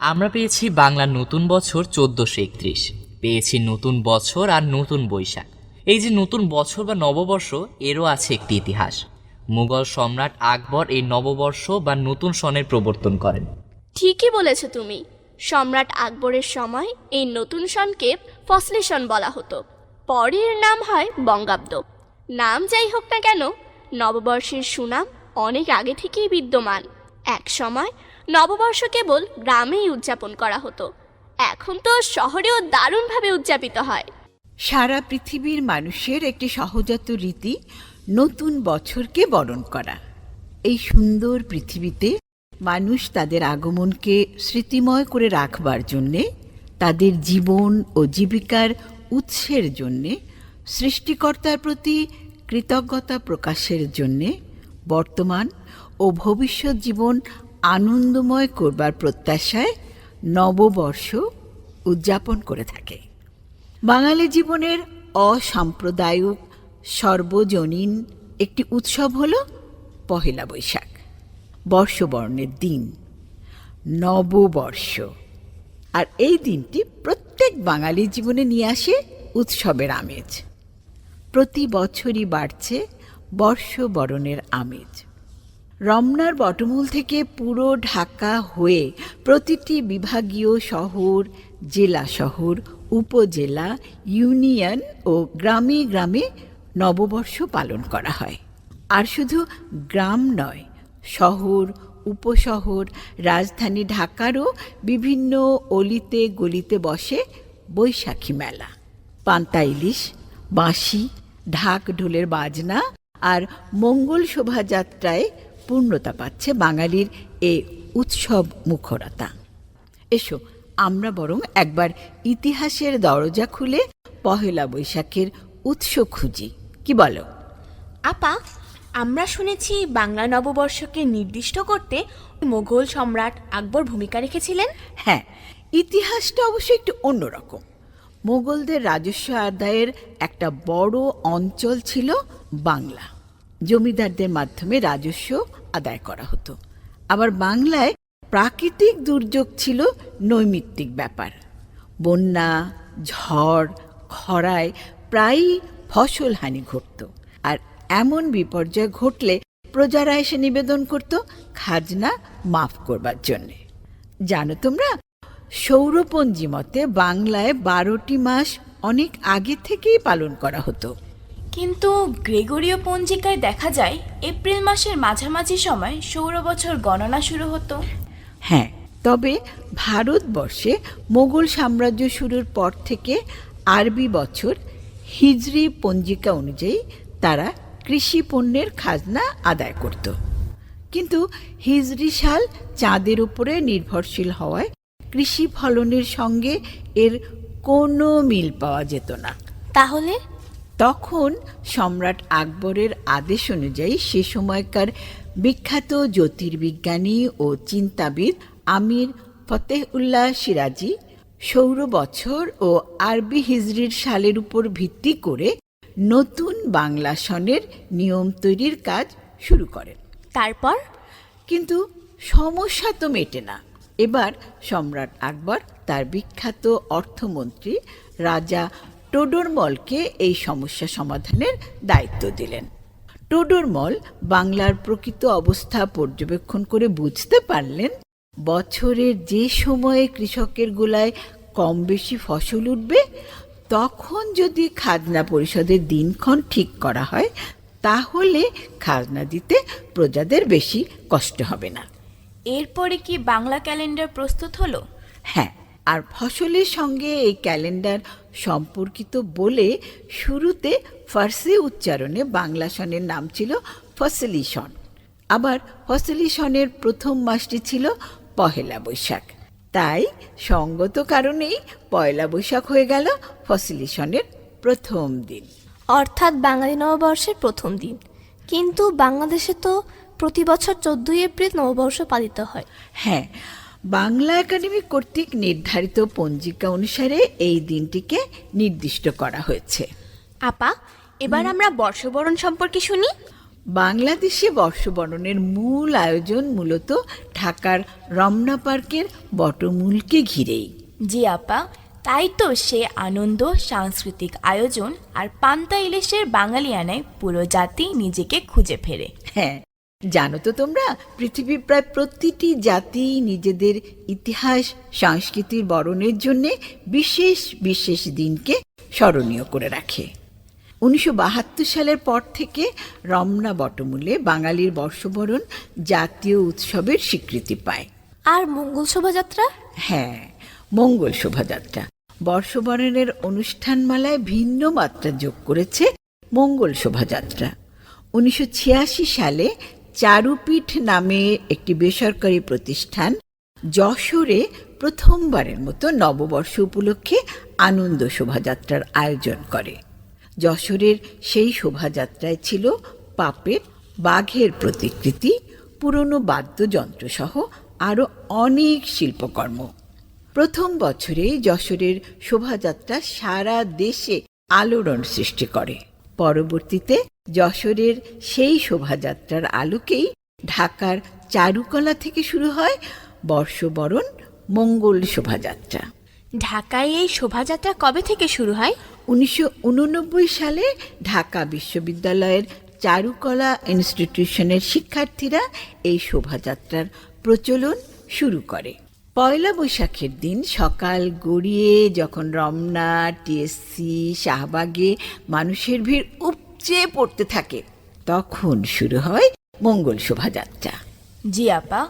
আমরা পেয়েছি বাংলার নতুন বছর চোদ্দোশো একত্রিশ, পেয়েছি নতুন বছর আর নতুন বৈশাখ। এই যে নতুন বছর বা নববর্ষ, এরও আছে একটি ইতিহাস। মুঘল সম্রাট আকবর এই নববর্ষ বা নতুন সনের প্রবর্তন করেন। ঠিকই বলেছ তুমি। সম্রাট আকবরের সময় এই নতুন সনকে ফসলি সন বলা হতো। পরের নাম হয় বঙ্গাব্দ। নাম যাই হোক না কেন, নববর্ষের সুনাম অনেক আগে থেকেই বিদ্যমান। এক সময় নববর্ষ কেবল গ্রামেই উদযাপন করা হতো। এখন তো শহরেও দারুণভাবে উদযাপিত হয়। সারা পৃথিবীর মানুষের একটি সহজাত রীতি, নতুন বছরকে বরণ করা। এই সুন্দর পৃথিবীতে মানুষ তাদের আগমনকে স্মৃতিময় করে রাখবার জন্যে, তাদের জীবন ও জীবিকার উৎসের জন্যে, সৃষ্টিকর্তার প্রতি কৃতজ্ঞতা প্রকাশের জন্যে বর্তমান ও ভবিষ্যৎ জীবন আনন্দময় করবার প্রত্যাশায় নববর্ষ উদযাপন করে থাকে। বাঙালি জীবনের অসাম্প্রদায়িক সর্বজনীন একটি উৎসব হল পহেলা বৈশাখ, বর্ষবর্ণের দিন, নববর্ষ। আর এই দিনটি প্রত্যেক বাঙালি জীবনে নিয়ে আসে উৎসবের আমেজ। প্রতি বছরই বাড়ছে বর্ষবরণের আমেজ। রমনার বটমূল থেকে পুরো ঢাকা হয়ে প্রতিটি বিভাগীয় শহর, জেলা শহর, উপজেলা, ইউনিয়ন ও গ্রামে গ্রামে নববর্ষ পালন করা হয়। আর শুধু গ্রাম নয়, শহর, উপশহর, রাজধানী ঢাকারও বিভিন্ন অলিতে গলিতে বসে বৈশাখী মেলা। পান্তা ইলিশ, বাঁশি, ঢাক ঢোলের বাজনা আর মঙ্গল শোভাযাত্রায় পূর্ণতা পাচ্ছে বাঙালির এ উৎসব মুখরতা। এসো আমরা বরং একবার ইতিহাসের দরজা খুলে পহেলা বৈশাখের উৎস খুঁজি। কি বলো? আপা আমরা শুনেছি বাংলা নববর্ষকে নির্দিষ্ট করতে মোগল সম্রাট আকবর ভূমিকা রেখেছিলেন। হ্যাঁ ইতিহাসটা অবশ্য একটু অন্যরকম মোগলদের রাজস্ব আদায়ের একটা বড় অঞ্চল ছিল বাংলা। জমিদারদের মাধ্যমে রাজস্ব আদায় করা হতো। আবার বাংলায় প্রাকৃতিক দুর্যোগ ছিল নৈমিত্তিক ব্যাপার। বন্যা, ঝড়, খরায় প্রায়ই ফসল হানি ঘটত। আর এমন বিপর্যয় ঘটলে প্রজারা এসে নিবেদন করত খাজনা মাফ করবার জন্যে। জানো তোমরা, সৌরপঞ্জি মতে বাংলায় বারোটি মাস অনেক আগে থেকেই পালন করা হতো। কিন্তু গ্রেগরীয় পঞ্জিকায় দেখা যায় এপ্রিল মাসের মাঝামাঝি সময় সৌর বছর গণনা শুরু হতো। হ্যাঁ তবে ভারতবর্ষে মোগল সাম্রাজ্য শুরুর পর থেকে আরবি বছর হিজরি পঞ্জিকা অনুযায়ী তারা কৃষি পণ্যের খাজনা আদায় করত। কিন্তু হিজরি সাল চাঁদের উপরে নির্ভরশীল হওয়ায় কৃষি ফলনের সঙ্গে এর কোনো মিল পাওয়া যেত না। তাহলে তখন সম্রাট আকবরের আদেশ অনুযায়ী সে সময়কার বিখ্যাত জ্যোতির্বিজ্ঞানী ও চিন্তাবিদ আমির ফতেহুল্লাহ সিরাজি সৌর বছর ও আরবি হিজরির সালের উপর ভিত্তি করে নতুন বাংলা সনের নিয়ম তৈরির কাজ শুরু করেন। তারপর? কিন্তু সমস্যা তো মেটে না। এবার সম্রাট আকবর তার বিখ্যাত অর্থমন্ত্রী রাজা টোডরমলকে এই সমস্যা সমাধানের দায়িত্ব দিলেন। টোডরমল বাংলার প্রকৃত অবস্থা পর্যবেক্ষণ করে বুঝতে পারলেন বছরের যে সময়ে কৃষকের গোলায় কম বেশি ফসল উঠবে তখন যদি খাজনা পরিষদের দিনক্ষণ ঠিক করা হয় তাহলে খাজনা দিতে প্রজাদের বেশি কষ্ট হবে না। এরপরে কি বাংলা ক্যালেন্ডার প্রস্তুত হলো? হ্যাঁ আর ফসলের সঙ্গে এই ক্যালেন্ডার সম্পর্কিত বলে শুরুতে ফার্সি উচ্চারণে বাংলা সনের নাম ছিল ফসলি সন আবার ফসলি সনের প্রথম মাসটি ছিল পহেলা বৈশাখ। তাই সঙ্গত কারণেই পয়লা বৈশাখ হয়ে গেল ফসলি সনের প্রথম দিন। অর্থাৎ বাঙালি নববর্ষের প্রথম দিন। কিন্তু বাংলাদেশে তো প্রতি বছর চোদ্দই এপ্রিল নববর্ষ পালিত হয়। হ্যাঁ বাংলা একাডেমি কর্তৃক নির্ধারিত পঞ্জিকা অনুসারে এই দিনটিকে নির্দিষ্ট করা হয়েছে। আপা এবার আমরা বর্ষবরণ সম্পর্কে শুনি। বাংলাদেশে বর্ষবরণের মূল আয়োজন মূলত ঢাকার রমনা পার্কের বটমূলকে ঘিরেই। জি আপা তাই তো সে আনন্দ সাংস্কৃতিক আয়োজন আর পান্তা ইলিশের বাঙালিয়ানায় পুরো জাতি নিজেকে খুঁজে ফেরে। হ্যাঁ। জানো তো তোমরা পৃথিবীর প্রায় প্রতিটি জাতি নিজেদের ইতিহাস সংস্কৃতির বরণের জন্য বিশেষ বিশেষ দিনকে স্মরণীয় করে রাখে। উনিশশো বাহাত্তর সালের পর থেকে রমনা বটমূলে বাঙালির বর্ষবরণ জাতীয় উৎসবের স্বীকৃতি পায়। আর মঙ্গল শোভাযাত্রা? হ্যাঁ মঙ্গল শোভাযাত্রা। বর্ষবরণের অনুষ্ঠানমালায় ভিন্ন মাত্রা যোগ করেছে মঙ্গল শোভাযাত্রা। উনিশশো ছিয়াশি সালে চারুপীঠ নামে একটি বেসরকারি প্রতিষ্ঠান যশোরে প্রথমবারের মতো নববর্ষ উপলক্ষে আনন্দ শোভাযাত্রার আয়োজন করে। যশোরের সেই শোভাযাত্রায় ছিল পাপের বাঘের প্রতিকৃতি, পুরনো বাদ্যযন্ত্রসহ আরও অনেক শিল্পকর্ম। প্রথম বছরে যশোরের শোভাযাত্রা সারা দেশে আলোড়ন সৃষ্টি করে। পরবর্তীতে যশোরের সেই শোভাযাত্রার আলোকেই ঢাকার চারুকলা থেকে শুরু হয় বর্ষবরণ মঙ্গল শোভাযাত্রা। ঢাকায় এই শোভাযাত্রা কবে থেকে শুরু হয়? উনিশশো উননব্বই সালে ঢাকা বিশ্ববিদ্যালয়ের চারুকলা ইনস্টিটিউশনের শিক্ষার্থীরা এই শোভাযাত্রার প্রচলন শুরু করে। পয়লা বৈশাখের দিন সকাল গড়িয়ে যখন রমনা টিএসসি শাহবাগে মানুষের ভিড় উপচে পড়তে থাকে তখন শুরু হয় মঙ্গল শোভাযাত্রা। জি আপা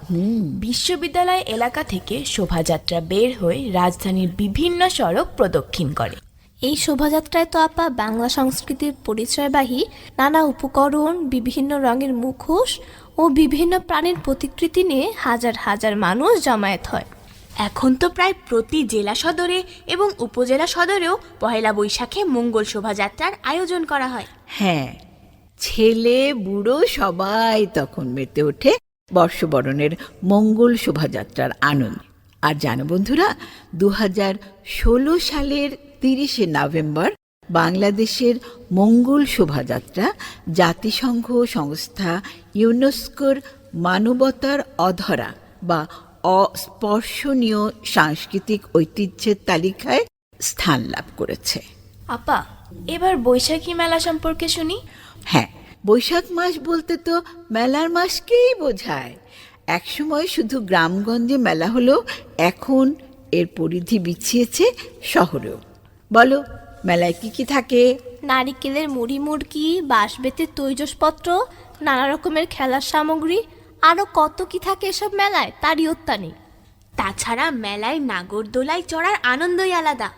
বিশ্ববিদ্যালয় এলাকা থেকে শোভাযাত্রা বের হয়ে রাজধানীর বিভিন্ন সড়ক প্রদক্ষিণ করে। এই শোভাযাত্রায় তো আপা বাংলা সংস্কৃতির পরিচয়বাহী নানা উপকরণ, বিভিন্ন রঙের মুখোশ ও বিভিন্ন প্রাণীর প্রতিকৃতি নিয়ে হাজার হাজার মানুষ জমায়েত হয়। এখন তো প্রায় প্রতি জেলা সদরে এবং উপজেলা সদরেও পহেলা বৈশাখে মঙ্গল শোভাযাত্রার আয়োজন করা হয়। হ্যাঁ ছেলে, বুড়ো সবাই তখন মেতে ওঠে বর্ষবরণের মঙ্গল শোভাযাত্রার আনন্দ। আর জানো বন্ধুরা দু সালের তিরিশে নভেম্বর বাংলাদেশের মঙ্গল শোভাযাত্রা জাতিসংঘ সংস্থা ইউনেস্কোর মানবতার অধরা বা অস্পর্শনীয় সাংস্কৃতিক ঐতিহ্যের তালিকায় স্থান লাভ করেছে। আপা এবার বৈশাখী মেলা সম্পর্কে শুনি। হ্যাঁ বৈশাখ মাস বলতে তো মেলার মাসকেই বোঝায়। একসময় শুধু গ্রামগঞ্জে মেলা হলো এখন এর পরিধি বিছিয়েছে শহরেও। বলো মেলায় কি কি থাকে? নারিকেলের মুড়ি মুড়কি বাঁশবেতের তৈজসপত্র নানা রকমের খেলার সামগ্রী আরও কত কি থাকে এসব মেলায় তারই নেই। তাছাড়া মেলায় নাগরদোলায় চড়ার আনন্দই আলাদা।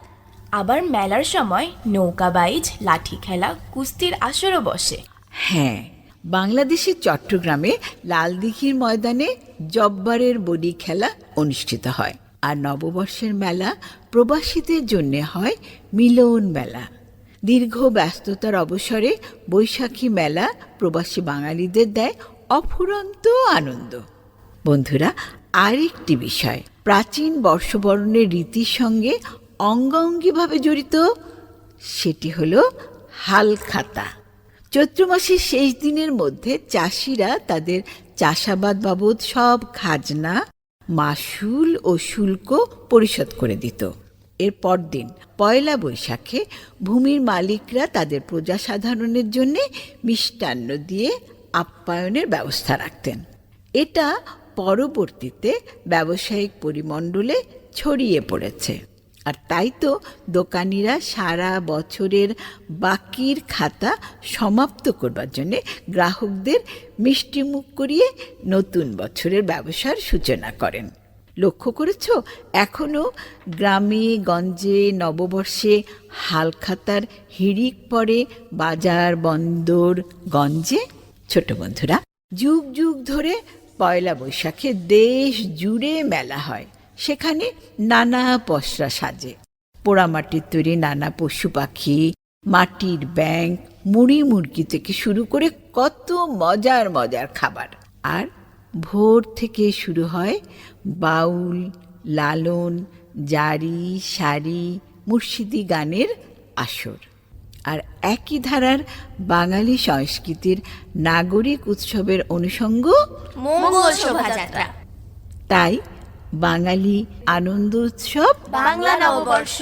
আবার মেলার সময় নৌকা বাইজ লাঠি খেলা কুস্তির আসরও বসে। হ্যাঁ বাংলাদেশের চট্টগ্রামে লালদিঘির ময়দানে জব্বারের বডি খেলা অনুষ্ঠিত হয়। আর নববর্ষের মেলা প্রবাসীদের জন্য হয় মিলন মেলা। দীর্ঘ ব্যস্ততার অবসরে বৈশাখী মেলা প্রবাসী বাঙালিদের দেয় অফুরন্ত আনন্দ। বন্ধুরা, আরেকটি বিষয়। প্রাচীন বর্ষবরণের রীতির সঙ্গে অঙ্গাঙ্গিভাবে জড়িত, সেটি হলো হালখাতা। চৈত্র মাসের শেষ দিনের মধ্যে চাষিরা তাদের চাষাবাদ বাবদ সব খাজনা মাসুল ও শুল্ক পরিশোধ করে দিত। এর পরদিন পয়লা বৈশাখে ভূমির মালিকরা তাদের প্রজা সাধারণের জন্য মিষ্টান্ন দিয়ে আপ্যায়নের ব্যবস্থা রাখতেন। এটা পরবর্তীতে ব্যবসায়িক পরিমণ্ডলে ছড়িয়ে পড়েছে। আর তাই তো দোকানিরা সারা বছরের বাকির খাতা সমাপ্ত করবার জন্যে গ্রাহকদের মিষ্টিমুখ করিয়ে নতুন বছরের ব্যবসার সূচনা করেন। লক্ষ্য করেছ? এখনও গ্রামে, গঞ্জে, নববর্ষে হালখাতার হিড়িক পড়ে বাজার, বন্দর, গঞ্জে? ছোট বন্ধুরা, যুগ যুগ ধরে পয়লা বৈশাখে দেশ জুড়ে মেলা হয়। সেখানে নানা পসরা সাজে। পোড়ামাটির তৈরি নানা পশু পাখি মাটির ব্যাংক মুড়ি মুরগি থেকে শুরু করে কত মজার মজার খাবার। আর ভোর থেকে শুরু হয় বাউল লালন জারি শাড়ি মুর্শিদি গানের আসর। আর একই ধারার বাঙালি সংস্কৃতির নাগরিক উৎসবের অনুষঙ্গ মঙ্গল শোভাযাত্রা। তাই বাঙালি আনন্দ উৎসব বাংলা নববর্ষ।